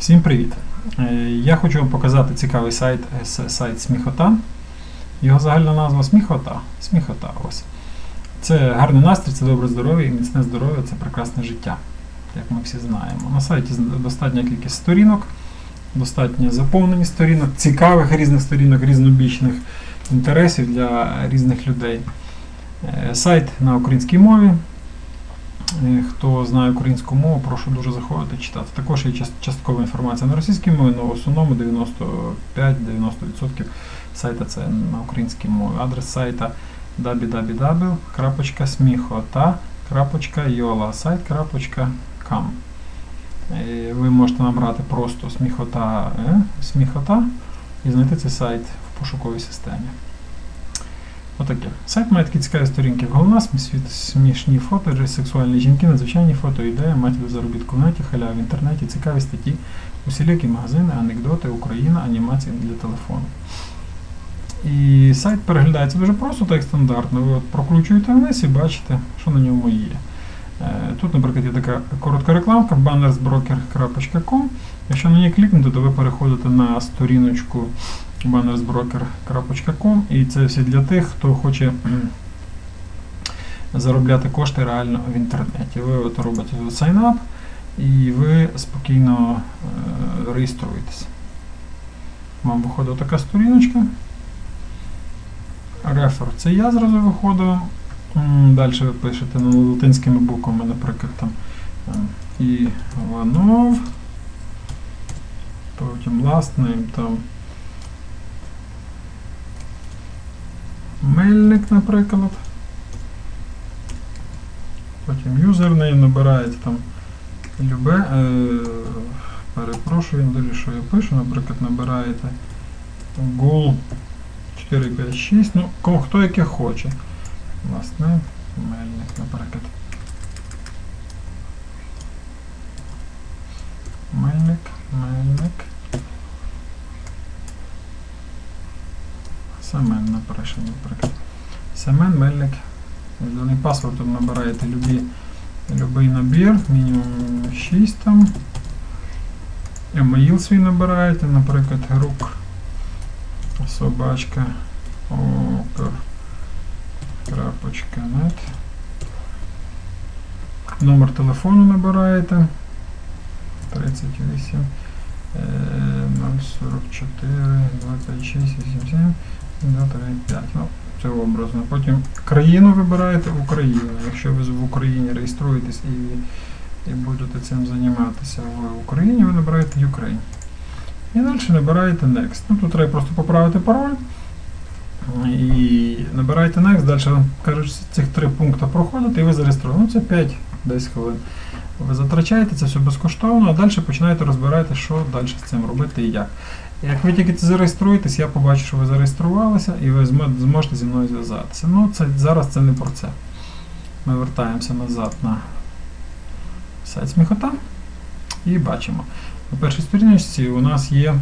Всім привіт! Е, Я хочу вам показати цікавий сайт, е, сайт Сміхота. Його загальна назва Сміхота. Сміхота. Ось. Це гарний настрій, це добре здоров'я і міцне здоров'я це прекрасне життя, як ми всі знаємо. На сайті достатня кількість сторінок, достатньо заповнені сторінок, цікавих різних сторінок, різнобічних інтересів для різних людей. Е, Сайт на українській мові. Е, Хто знає українську мову, прошу дуже заходити читати. Також є часткова інформація на російській мові, але в основному 95-90% сайта це на українській мові. Адрес сайта www.сміхота.yolasite.com Е, Ви можете набрати просто сміхота, е, сміхота і знайти цей сайт в пошуковій системі. Отаке. Сайт має такі цікаві сторінки. Головна світ, смішні фото, сексуальні жінки, надзвичайні фото, ідея, методи заробітку в неті, халяв в інтернеті, цікаві статті, усілякі магазини, анекдоти, Україна, анімації для телефону. І сайт переглядається дуже просто, так стандартно. Ви от прокручуєте вниз і бачите, що на ньому є. Е, Тут, наприклад, є така коротка рекламка bannersbroker.com. Якщо на неї клікнути, то ви переходите на сторіночку bannersbroker.com і це все для тих, хто хоче заробляти кошти реально в інтернеті. Ви от робите up і ви спокійно е, реєструєтесь. Вам виходить така сторіночка. Рефер це я зразу виходив. Далі ви пишете латинськими буквами, наприклад, там Іванов. Потім last name там Мельник, наприклад. Потім юзернейм набираєте там любе. Е, перепрошую, далі що я пишу, наприклад, набираєте Google 456, ну, хто яке хоче. Власне, Мельник, наприклад. Мельник, Мельник. Семен напишемо, наприклад. Семен Мельник. Відданий паспорт набираєте любий набір, мінімум 6 там. Емейл свій набираєте, наприклад, рук собачка окр. Крапочка. Номер телефону набираєте 38 е, 044 256 87 235. Ну, це образно. Потім країну вибираєте Україну. Якщо ви в Україні реєструєтесь і, і будете цим займатися в Україні, ви набираєте Ukraine. І далі набираєте Next. Ну, тут треба просто поправити пароль. І набираєте Next, далі вам кажуть, цих три пункти проходите і ви зареєстровані. Ну, це 5 десь хвилин. Ви затрачаєте це все безкоштовно, а далі починаєте розбирати, що далі з цим робити і як. Як ви тільки зареєструєтесь, я побачу, що ви зареєструвалися, і ви зможете зі мною зв'язатися. Ну, це, зараз це не про це. Ми вертаємося назад на сайт сміхота і бачимо. На першій сторіночці у нас є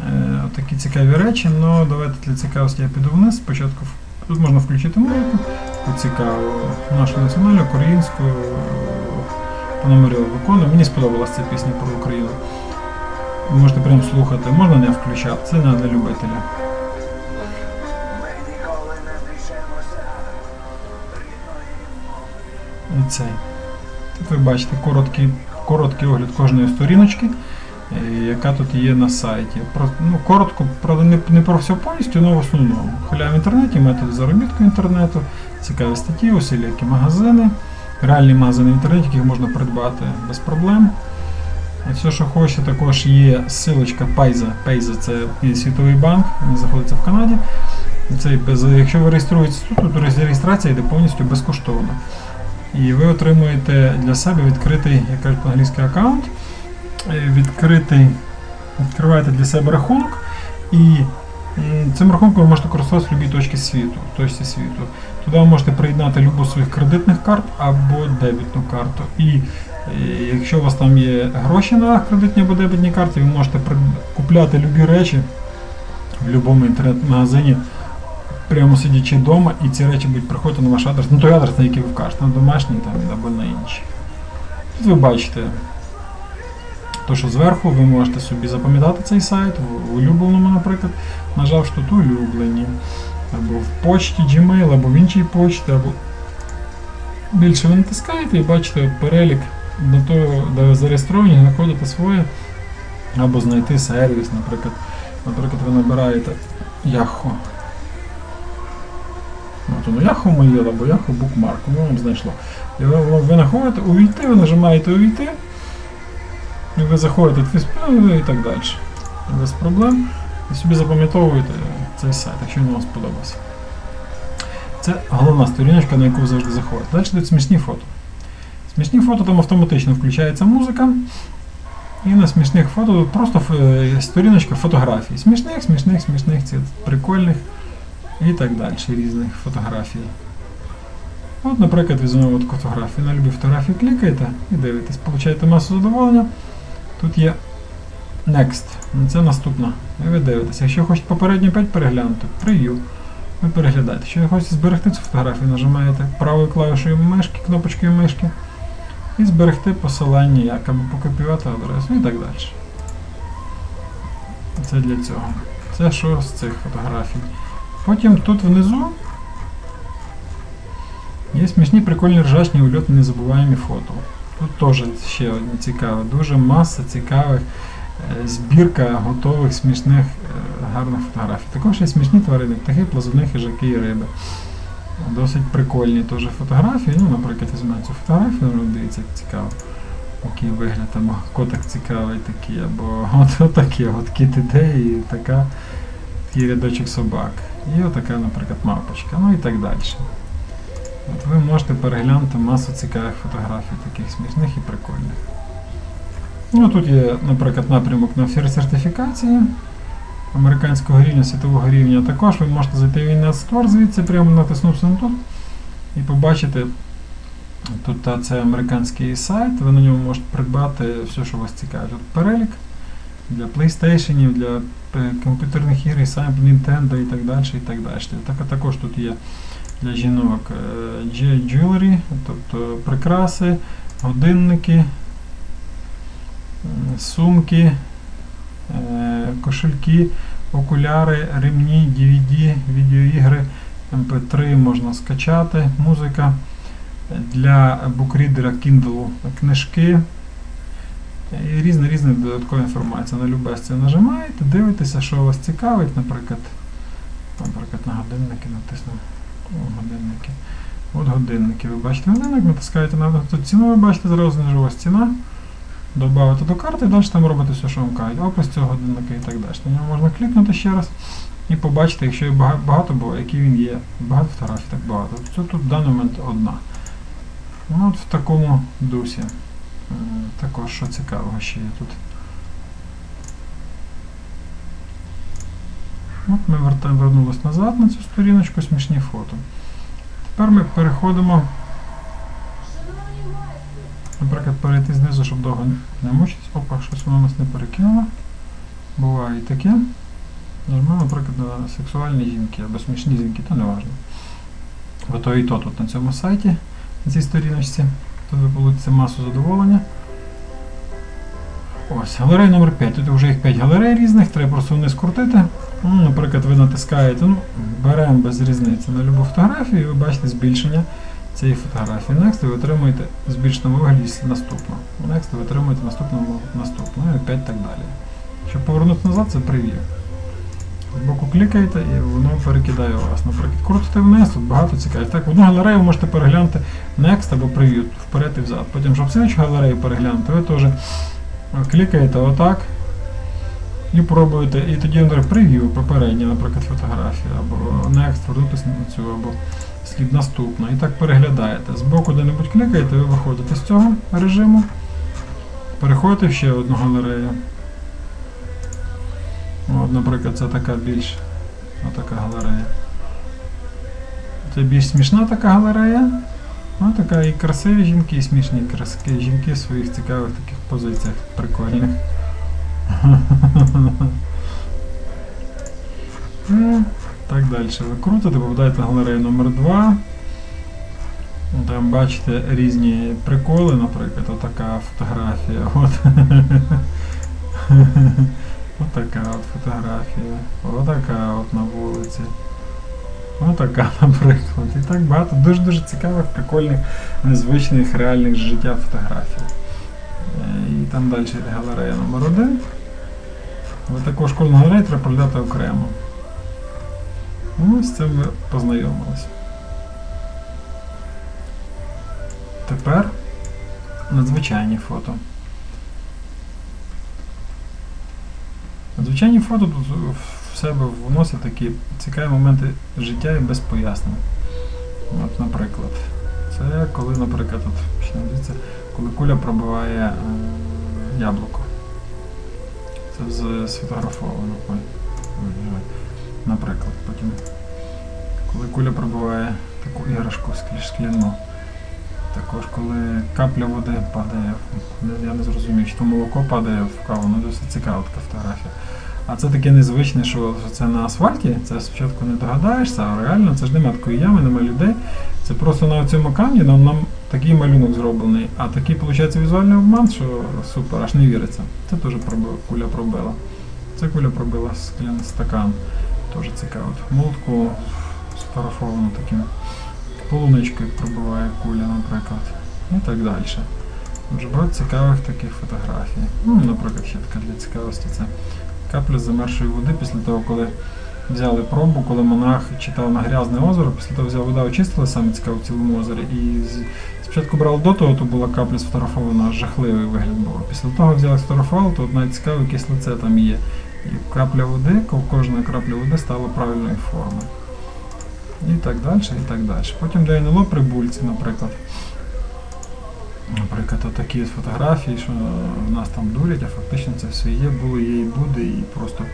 е, такі цікаві речі, але давайте для цікавості я піду вниз. Спочатку можна включити музику, тут цікаво, нашу національну, українську, Пономарьова виконує. Мені сподобалася ця пісня про Україну. Можете прямо слухати, можна не включати, це не для любителя. Цей. Тут ви бачите короткий, короткий огляд кожної сторіночки, е, яка тут є на сайті. Про, ну, коротко, правда, не, не про все повністю, але в основному. Халя в інтернеті, методи заробітку інтернету, цікаві статті, усілякі магазини, реальні магазини в інтернеті, яких можна придбати без проблем. Все, що хочете, також є ссылочка Payza. Payza це світовий банк, він знаходиться в Канаді. Це без, якщо ви реєструєтесь тут, то реєстрація йде повністю безкоштовно. І ви отримуєте для себе відкритий, як кажуть по-англійськи, аккаунт. Е, Відкритий, відкриваєте для себе рахунок, і цим рахунком ви можете користуватися в будь-якій точці світу. Туди ви можете приєднати любу з своїх кредитних карт або дебітну карту. І е, якщо у вас там є гроші на кредитні або дебітні карти, ви можете купляти любі речі в будь-якому інтернет-магазині прямо сидячи вдома, і ці речі будуть приходити на ваш адрес, на той адрес, на який ви вкажете, на домашній там, або на інший. Тут ви бачите, то, що зверху ви можете собі запам'ятати цей сайт, в улюбленому, наприклад, нажавши тут улюблені, або в почті Gmail, або в іншій почті, або більше ви натискаєте і бачите перелік до того, де ви зареєстровані, знаходите своє, або знайти сервіс, наприклад. Наприклад, ви набираєте Yahoo. От воно Yahoo Mail або Yahoo Bookmark, воно вам знайшло. І ви, ви, ви знаходите увійти, ви нажимаєте увійти, і ви заходите в фізпіл і так далі. Без проблем. І собі запам'ятовуєте цей сайт, якщо він вам сподобався. Це головна сторіночка, на яку ви завжди заходите. Далі йдуть смішні фото. Смішні фото там автоматично включається музика. І на смішних фото просто сторіночка фотографій. Смішних, смішних, смішних, ці прикольних і так далі, різних фотографій. От, наприклад, візьмемо таку фотографію. На любі фотографії клікаєте і дивитесь, получаєте масу задоволення. Тут є Next. Ну, Це наступна. Ви дивитесь. Якщо хочете попередньо 5 переглянути, прев'ю. Ви переглядаєте. Якщо ви хочете зберегти цю фотографію, нажимаєте правою клавішою мишки, кнопочкою мишки і зберегти посилання, як або покопіювати адресу і так далі. Це для цього. Це що з цих фотографій. Потім тут внизу є смішні, прикольні, ржачні, ульотні, незабуваємі фото. Тут теж ще одне цікаве, дуже маса цікавих, збірка готових, смішних, е, гарних фотографій. Також є смішні тварини, птахи, плазуни, хижаки і риби. Досить прикольні теж фотографії. Ну, наприклад, візьмемо цю фотографію, ну, дивіться, як цікаво. Який вигляд, або котик цікавий такий, або от, от такі, от кіт іде і така, такий рядочок собак. І отака, наприклад, мавпочка, ну і так далі. От ви можете переглянути масу цікавих фотографій, таких смішних і прикольних. Ну, тут є, наприклад, напрямок на всі сертифікації американського рівня, світового рівня. Також ви можете зайти в Innet Store звідси, прямо натиснувши на тут, і побачити, тут це американський сайт, ви на ньому можете придбати все, що вас цікавить. Тут перелік для PlayStation, для е, комп'ютерних ігор, і сам Nintendo і так далі. і так далі. Так, також тут є для жінок е, jewelry, тобто прикраси, годинники, сумки, е, кошельки, окуляри, ремні, DVD, відеоігри, MP3 можна скачати, музика. Для букрідера Kindle книжки. І різна різна додаткова інформація. На любе це нажимаєте, дивитеся, що вас цікавить, наприклад, наприклад, на годинники натиснемо. Годинники. От годинники. Ви бачите годинник, натискаєте на ціну, ви бачите, зразу знижувалась ціна. Добавити до карти і далі там робите все, що вам кажуть. Опис цього годинника і так далі. На нього можна клікнути ще раз і побачити, якщо є багато було, який він є. Багато фотографій, так багато. Це тут в даний момент одна. Ну, от в такому дусі. Е, Також що цікавого ще є тут. От ми вернулись назад на цю сторіночку, смішні фото. Тепер ми переходимо, наприклад, перейти знизу, щоб довго не мучитись. Опа, щось воно нас не перекинуло. Буває і таке. Нажмемо, наприклад, на сексуальні жінки або смішні жінки, то не важливо. Бо то і то тут на цьому сайті, на цій сторіночці. Тут ви получите масу задоволення. Ось, галерея номер 5. Тут вже їх 5 галерей різних, треба просто вниз крутити. Ну, наприклад, ви натискаєте, ну, беремо без різниці на любу фотографію, і ви бачите збільшення цієї фотографії. Next ви отримуєте в збільшеному вигляді наступну. Next ви отримуєте наступному наступну. Ну і 5 так далі. Щоб повернути назад, це прев'ю. Збоку клікаєте і воно перекидає вас. Наприклад, крутите вниз, тут багато цікавих. Так, в одну галерею ви можете переглянути Next або Preview вперед і взад. Потім, щоб слідчу галерею переглянути, ви теж клікаєте отак і пробуєте, і тоді Preview попередні, наприклад, фотографії, або Next, вернутися на цю, або слід наступна. І так переглядаєте. Збоку де-небудь клікаєте, ви виходите з цього режиму, переходите в ще одну галерею. От, наприклад, це така більш така галерея. Це більш смішна така галерея. Ну, така і красиві жінки, і смішні краски. Жінки в своїх цікавих таких позиціях прикольних. Ну, Так далі ви крутите, попадаєте галерею номер 2 Там бачите різні приколи, наприклад, отака фотографія. От. Отака от фотографія. Отака от на вулиці. Отака, наприклад. І так багато дуже-дуже цікавих, прикольних, незвичних, реальних життя фотографій. Е, І там далі галерея номер 1 Ви також кожну галерею треба проглядати окремо. Ну, з цим ви познайомились. Тепер надзвичайні фото. Надзвичайні фото тут в себе вносять такі цікаві моменти життя і без пояснень. От, наприклад, це коли, наприклад, от, дивіться, коли куля пробиває е, яблуко. Це сфотографовано. Куля пробиває таку іграшку скляну. Також коли капля води падає, я не зрозумів, то молоко падає в каву, ну досить цікава така фотографія. А це таке незвичне, що це на асфальті, це спочатку не догадаєшся, а реально це ж нема такої ями, нема людей. Це просто на цьому камні нам, нам такий малюнок зроблений, а такий, виходить, візуальний обман, що супер, аж не віриться. Це теж куля пробила. Це куля пробила скляний стакан. Теж цікаво. От Молотку таким полуничкою пробиває куля, наприклад. І так далі. Дуже багато цікавих таких фотографій. Ну, наприклад, ще така для цікавості це капля замерзшої води після того, коли взяли пробу, коли монах читав на грязне озеро, після того взяв вода, очистила, саме цікаво в цілому озері. І спочатку брали до того, то була капля сфотографована, жахливий вигляд був. Після того взяли сфотографували, то от навіть цікаво, якесь лице там є. І капля води, ко- кожна крапля води стала правильної форми. І так далі, і так далі. Потім де НЛО при бульці, наприклад. Наприклад, отакі фотографії, що нас там дурять, а фактично це все є, було, є і буде, і просто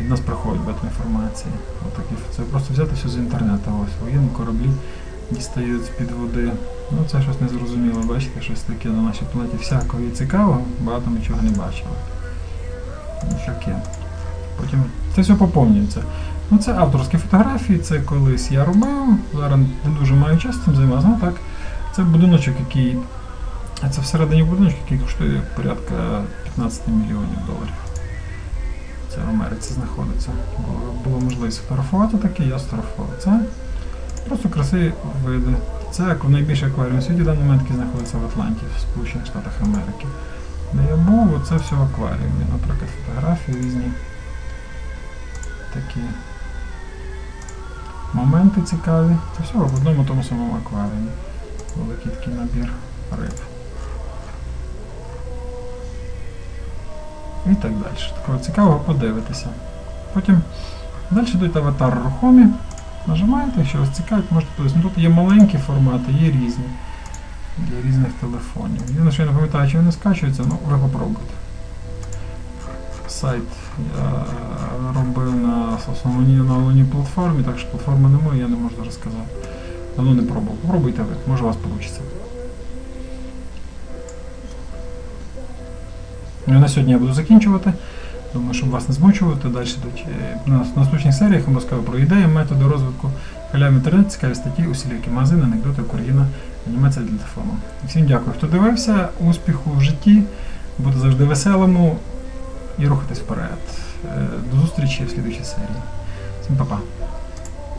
від нас приходить багато інформації. Отакі, це просто взяти все з інтернету. Ось воєнні кораблі дістають з-під води. Ну це щось незрозуміло, бачите, щось таке на нашій планеті всякого і цікавого, багато ми чого не бачили. Таке. Потім це все поповнюється. Ну, це авторські фотографії, це колись я робив, зараз не дуже маю часу цим займатися. Ну так, це будиночок, який. Це всередині будиночок, який коштує порядка 15 мільйонів доларів. Це в Америці знаходиться. Було, було можливість фотографувати таке, я сфотографував. Це просто красиві види. Це найбільший акваріум у світі в даний момент, який знаходиться в Атланті, в Сполучених Штатах Америки. Де я був, оце все в акваріумі, наприклад, фотографії різні. Такі моменти цікаві. Це все в одному тому самому акваріумі. Великий такий набір риб. І так далі. Такого цікавого подивитися. Потім далі йдуть аватар рухомі. Нажимаєте, якщо вас цікавить, можете подивитися. Ну, Тут є маленькі формати, є різні. Для різних телефонів. Єдине, що я не пам'ятаю, чи вони скачуються, ну ви попробуйте. Сайт я робив на основній новій платформі, так що платформи немає, я не можу розказати. Давно не пробував. Попробуйте ви, може у вас вийде. Ну, на сьогодні я буду закінчувати. Думаю, щоб вас не змучувати. Далі йдуть е, на наступних серіях я розкажу про ідеї, методи розвитку халяві інтернет, цікаві статті, усілякі магазини, анекдоти, Україна, анімація для телефону. Всім дякую, хто дивився, успіху в житті, бути завжди веселому і рухатись вперед. Е, До зустрічі в слідчій серії. Всім па-па.